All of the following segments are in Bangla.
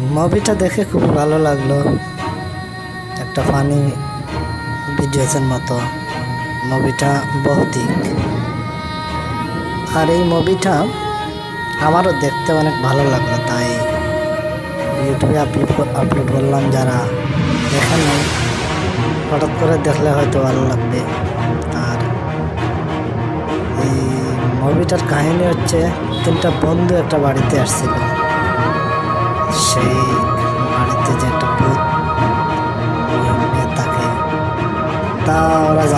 মুভিটা দেখে খুব ভালো লাগল। একটা ফানি ভিডিওসের মতো। মুভিটা ভৌতিক। আর এই মুভিটা আমারও দেখতে অনেক ভালো লাগল, তাই ইউটিউবে আপলোড আপলোড করলাম যারা। দেখেন হঠাৎ করে দেখলে হয়তো ভালো লাগবে। আর এই মুভিটার কাহিনী হচ্ছে তিনটা বন্ধু একটা বাড়িতে আসছিল।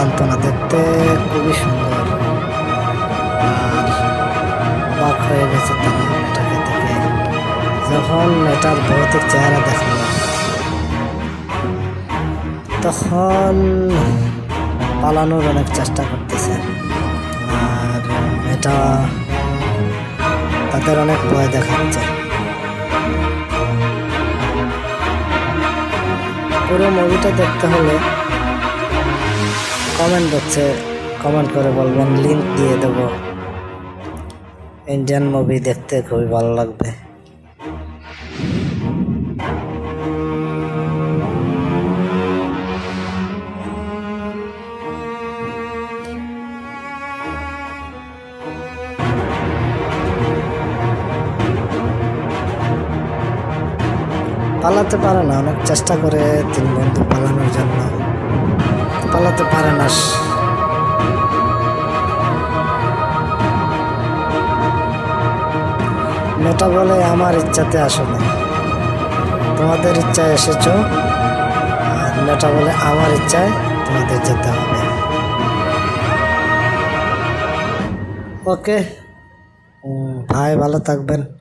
ওরা জানতো না দেখতে খুবই সুন্দর। আর অবাক হয়ে গেছে তারা এটাকে যখন এটার ভৌতিক চেহারা দেখল, তখন পালানোর অনেক চেষ্টা করতেছে। আর এটা তাদের অনেক ভয় দেখাচ্ছে। পুরো মুভিটা দেখতে হলে কমেন্ট বক্সে কমেন্ট করে বলবেন লিঙ্ক দিয়ে দেবো। ইন্ডিয়ান মুভি দেখতে খুবই ভালো লাগবে। পালাতে পারে না, অনেক চেষ্টা করে তিন বন্ধু পালানোর জন্য। পালাতে পারে না। মেয়েটা বলে, আমার ইচ্ছাতে আসো না। তোমাদের ইচ্ছায় এসেছ। আর মেয়েটা বলে, আমার ইচ্ছায় তোমাদের যেতে হবে। ওকে। ভাই, ভালো থাকবেন।